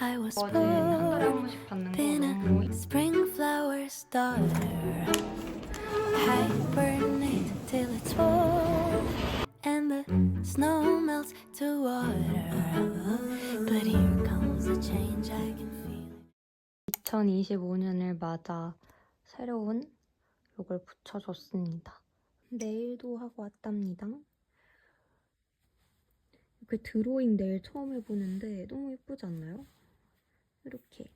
I was 어제 한 달에 한 born 번씩 받는 거 in 너무 a spring flower starter. Hibernate till it's fall, and the snow melts to water. But here comes the change I can feel. 2025년을 맞아 새로운 요걸 붙여줬습니다. 네일도 하고 왔답니다. 이렇게 드로잉 네일 처음 해보는데 너무 예쁘지 않나요? 이렇게.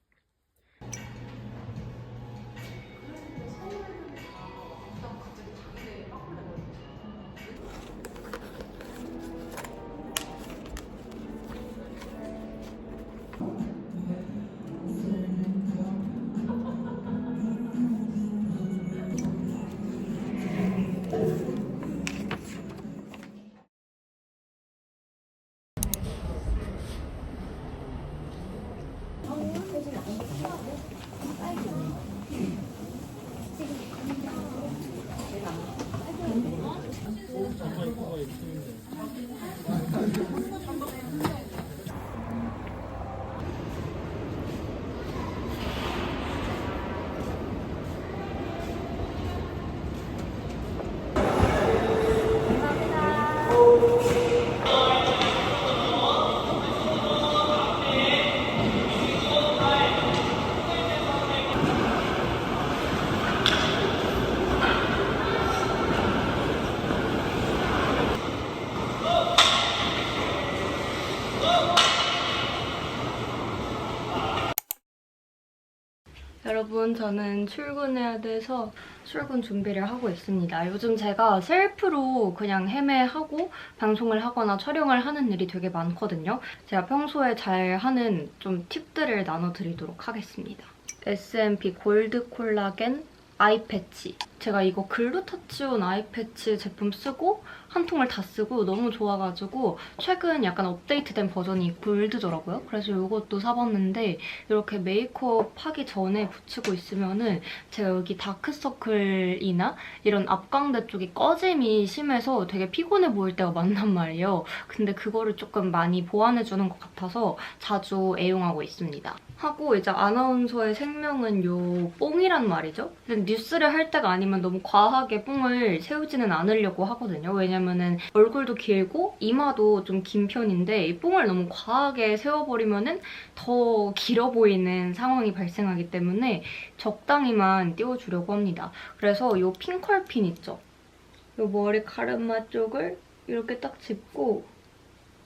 여러분, 저는 출근해야 돼서 출근 준비를 하고 있습니다. 요즘 제가 셀프로 그냥 헤매하고 방송을 하거나 촬영을 하는 일이 되게 많거든요. 제가 평소에 잘 하는 좀 팁들을 나눠드리도록 하겠습니다. S&P 골드 콜라겐 아이 패치. 제가 이거 글루타치온 아이 패치 제품 쓰고 한 통을 다 쓰고 너무 좋아가지고 최근 약간 업데이트된 버전이 골드더라고요. 그래서 이것도 사봤는데 이렇게 메이크업 하기 전에 붙이고 있으면 은 제가 여기 다크서클이나 이런 앞광대 쪽이 꺼짐이 심해서 되게 피곤해 보일 때가 많단 말이에요. 근데 그거를 조금 많이 보완해주는 것 같아서 자주 애용하고 있습니다. 하고 이제 아나운서의 생명은 요 뽕이란 말이죠. 뉴스를 할 때가 아 니면 너무 과하게 뽕을 세우지는 않으려고 하거든요. 왜냐면은 얼굴도 길고 이마도 좀 긴 편인데 이 뽕을 너무 과하게 세워버리면은 더 길어 보이는 상황이 발생하기 때문에 적당히만 띄워주려고 합니다. 그래서 요 핑컬핀 있죠? 요 머리 가르마 쪽을 이렇게 딱 짚고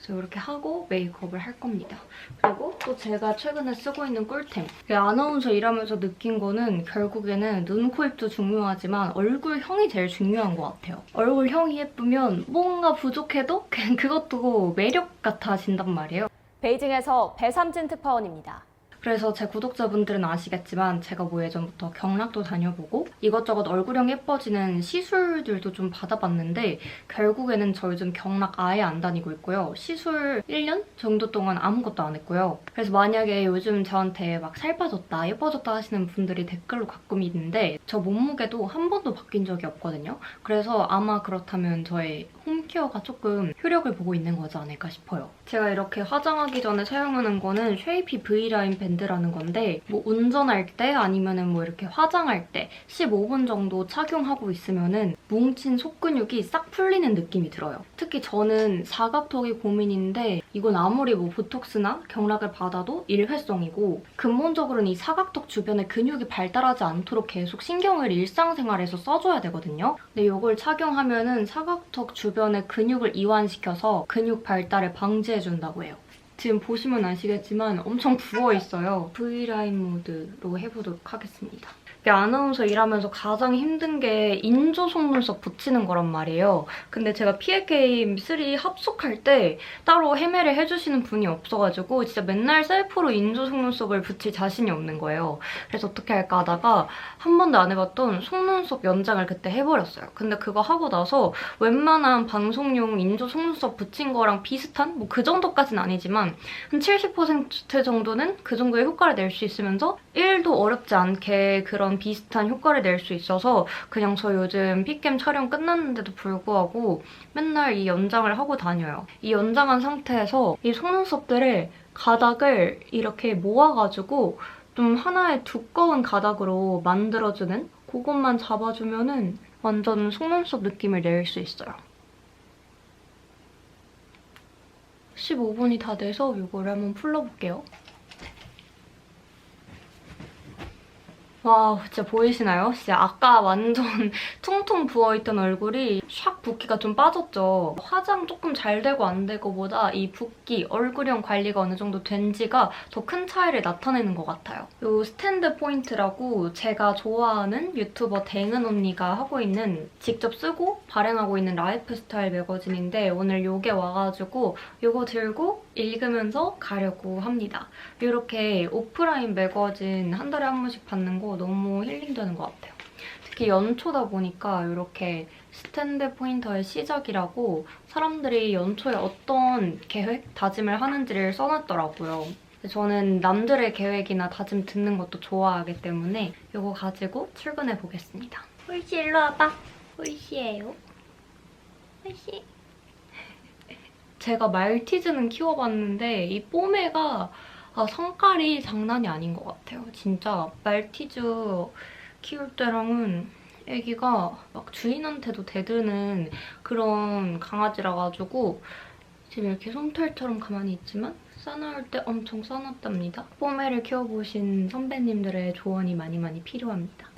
그래서 이렇게 하고 메이크업을 할 겁니다. 그리고 또 제가 최근에 쓰고 있는 꿀템. 이 아나운서 일하면서 느낀 거는 결국에는 눈, 코, 입도 중요하지만 얼굴형이 제일 중요한 것 같아요. 얼굴형이 예쁘면 뭔가 부족해도 그냥 그것도 매력 같아진단 말이에요. 베이징에서 배삼진 특파원입니다. 그래서 제 구독자분들은 아시겠지만 제가 뭐 예전부터 경락도 다녀보고 이것저것 얼굴형 예뻐지는 시술들도 좀 받아봤는데 결국에는 저 요즘 경락 아예 안 다니고 있고요. 시술 1년 정도 동안 아무것도 안 했고요. 그래서 만약에 요즘 저한테 막 살 빠졌다, 예뻐졌다 하시는 분들이 댓글로 가끔 있는데 저 몸무게도 한 번도 바뀐 적이 없거든요. 그래서 아마 그렇다면 저의 홈케어가 조금 효력을 보고 있는 거지 않을까 싶어요. 제가 이렇게 화장하기 전에 사용하는 거는 쉐이피 V라인 밴드 라는 건데 뭐 운전할 때 아니면은 뭐 이렇게 화장할 때 15분 정도 착용하고 있으면은 뭉친 속근육이 싹 풀리는 느낌이 들어요. 특히 저는 사각턱이 고민인데 이건 아무리 뭐 보톡스나 경락을 받아도 일회성이고 근본적으로는 이 사각턱 주변에 근육이 발달하지 않도록 계속 신경을 일상생활에서 써줘야 되거든요. 근데 이걸 착용하면은 사각턱 주변의 근육을 이완시켜서 근육 발달을 방지해준다고 해요. 지금 보시면 아시겠지만 엄청 부어 있어요. V라인 모드로 해보도록 하겠습니다. 아나운서 일하면서 가장 힘든 게 인조 속눈썹 붙이는 거란 말이에요. 근데 제가 PAK3 합숙할 때 따로 헤매를 해주시는 분이 없어가지고 진짜 맨날 셀프로 인조 속눈썹을 붙일 자신이 없는 거예요. 그래서 어떻게 할까 하다가 한 번도 안 해봤던 속눈썹 연장을 그때 해버렸어요. 근데 그거 하고 나서 웬만한 방송용 인조 속눈썹 붙인 거랑 비슷한 뭐 그 정도까지는 아니지만 한 70% 정도는 그 정도의 효과를 낼 수 있으면서 1도 어렵지 않게 그런 비슷한 효과를 낼 수 있어서 그냥 저 요즘 픽캠 촬영 끝났는데도 불구하고 맨날 이 연장을 하고 다녀요. 이 연장한 상태에서 이 속눈썹들을 가닥을 이렇게 모아가지고 좀 하나의 두꺼운 가닥으로 만들어주는 그것만 잡아주면은 완전 속눈썹 느낌을 낼 수 있어요. 15분이 다 돼서 이거를 한번 풀러볼게요. 와, 진짜 보이시나요? 진짜 아까 완전 퉁퉁 부어있던 얼굴이 샥 붓기가 좀 빠졌죠. 화장 조금 잘 되고 안 되고보다 이 붓기, 얼굴형 관리가 어느 정도 된지가 더 큰 차이를 나타내는 것 같아요. 이 스탠드 포인트라고 제가 좋아하는 유튜버 댕은 언니가 하고 있는 직접 쓰고 발행하고 있는 라이프 스타일 매거진인데 오늘 이게 와가지고 이거 들고 읽으면서 가려고 합니다. 이렇게 오프라인 매거진 한 달에 한 번씩 받는 거 너무 힐링되는 것 같아요. 특히 연초다 보니까 이렇게 스탠드 포인터의 시작이라고 사람들이 연초에 어떤 계획, 다짐을 하는지를 써놨더라고요. 저는 남들의 계획이나 다짐 듣는 것도 좋아하기 때문에 이거 가지고 출근해 보겠습니다. 홀씨 일로 와봐. 홀씨예요. 홀씨. 제가 말티즈는 키워봤는데 이 뽀메가 아, 성깔이 장난이 아닌 것 같아요. 진짜 말티즈 키울 때랑은 애기가 막 주인한테도 대드는 그런 강아지라 가지고 지금 이렇게 솜털처럼 가만히 있지만 싸나울 때 엄청 싸납답니다. 뽀메를 키워보신 선배님들의 조언이 많이 많이 필요합니다.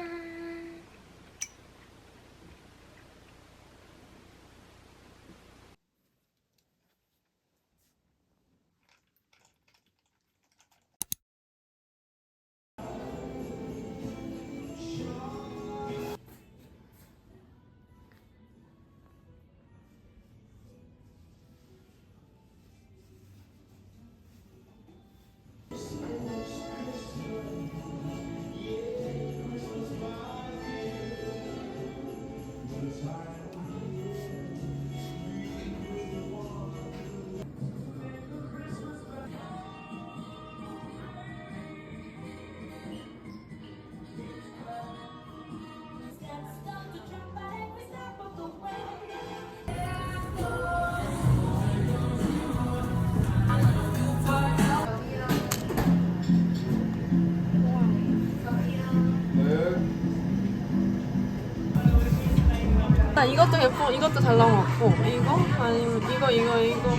이것도 예뻐, 이것도 잘 나온 것 같고 이거? 아니면 이거, 이거, 이거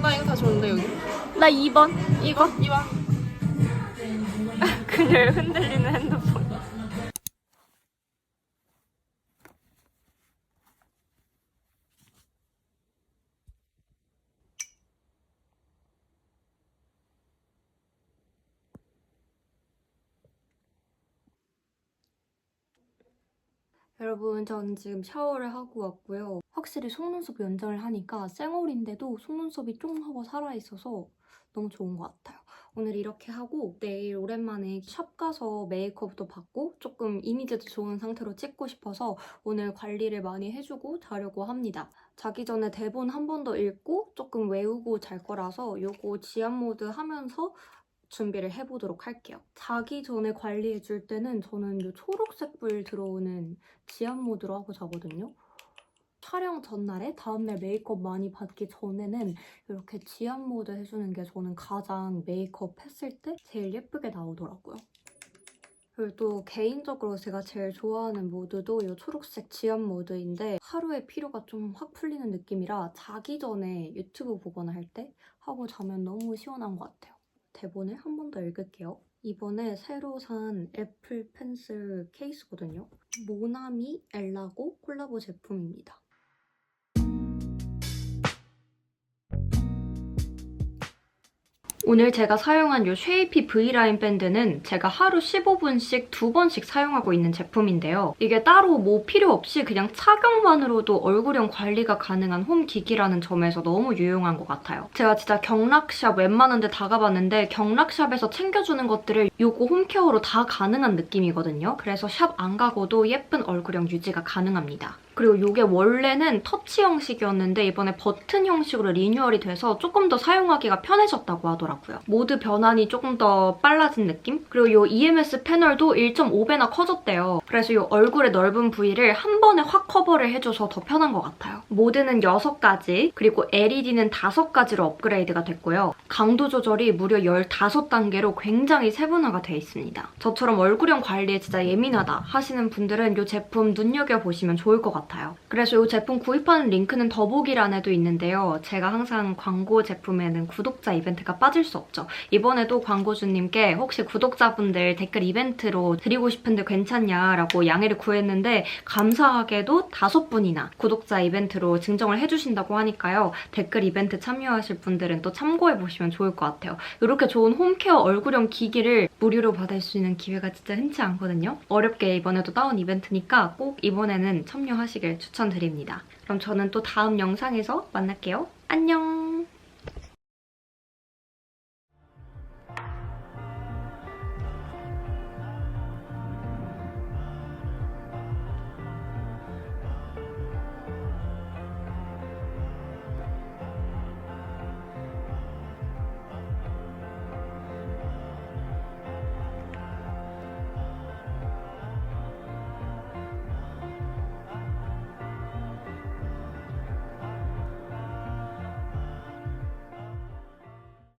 나 이거 다 좋은데 여기? 나 2번. 이거? 이거? 그녀의 흔들리는 핸드폰. 여러분, 전 지금 샤워를 하고 왔고요. 확실히 속눈썹 연장을 하니까 쌩얼인데도 속눈썹이 쫑하고 살아있어서 너무 좋은 것 같아요. 오늘 이렇게 하고 내일 오랜만에 샵 가서 메이크업도 받고 조금 이미지도 좋은 상태로 찍고 싶어서 오늘 관리를 많이 해주고 자려고 합니다. 자기 전에 대본 한 번 더 읽고 조금 외우고 잘 거라서 요거 지압 모드 하면서 준비를 해보도록 할게요. 자기 전에 관리해줄 때는 저는 이 초록색 불 들어오는 지압 모드로 하고 자거든요. 촬영 전날에 다음날 메이크업 많이 받기 전에는 이렇게 지압 모드 해주는 게 저는 가장 메이크업 했을 때 제일 예쁘게 나오더라고요. 그리고 또 개인적으로 제가 제일 좋아하는 모드도 이 초록색 지압 모드인데 하루에 피로가 좀 확 풀리는 느낌이라 자기 전에 유튜브 보거나 할 때 하고 자면 너무 시원한 것 같아요. 대본을 한 번 더 읽을게요. 이번에 새로 산 애플 펜슬 케이스거든요. 모나미 엘라고 콜라보 제품입니다. 오늘 제가 사용한 이 쉐이피 V라인 밴드는 제가 하루 15분씩 두 번씩 사용하고 있는 제품인데요. 이게 따로 뭐 필요 없이 그냥 착용만으로도 얼굴형 관리가 가능한 홈 기기라는 점에서 너무 유용한 것 같아요. 제가 진짜 경락샵 웬만한 데 다 가봤는데 경락샵에서 챙겨주는 것들을 요거 홈케어로 다 가능한 느낌이거든요. 그래서 샵 안 가고도 예쁜 얼굴형 유지가 가능합니다. 그리고 이게 원래는 터치 형식이었는데 이번에 버튼 형식으로 리뉴얼이 돼서 조금 더 사용하기가 편해졌다고 하더라고요. 모드 변환이 조금 더 빨라진 느낌? 그리고 이 EMS 패널도 1.5배나 커졌대요. 그래서 이 얼굴의 넓은 부위를 한 번에 확 커버를 해줘서 더 편한 것 같아요. 모드는 6가지, 그리고 LED는 5가지로 업그레이드가 됐고요. 강도 조절이 무려 15단계로 굉장히 세분화가 돼 있습니다. 저처럼 얼굴형 관리에 진짜 예민하다 하시는 분들은 이 제품 눈여겨보시면 좋을 것 같아요. 그래서 이 제품 구입하는 링크는 더보기란에도 있는데요. 제가 항상 광고 제품에는 구독자 이벤트가 빠질 수 없죠. 이번에도 광고주님께 혹시 구독자분들 댓글 이벤트로 드리고 싶은데 괜찮냐라고 양해를 구했는데 감사하게도 다섯 분이나 구독자 이벤트로 증정을 해주신다고 하니까요. 댓글 이벤트 참여하실 분들은 또 참고해보시면 좋을 것 같아요. 이렇게 좋은 홈케어 얼굴형 기기를 무료로 받을 수 있는 기회가 진짜 흔치 않거든요. 어렵게 이번에도 따온 이벤트니까 꼭 이번에는 참여 하시길 추천드립니다. 그럼 저는 또 다음 영상에서 만날게요. 안녕!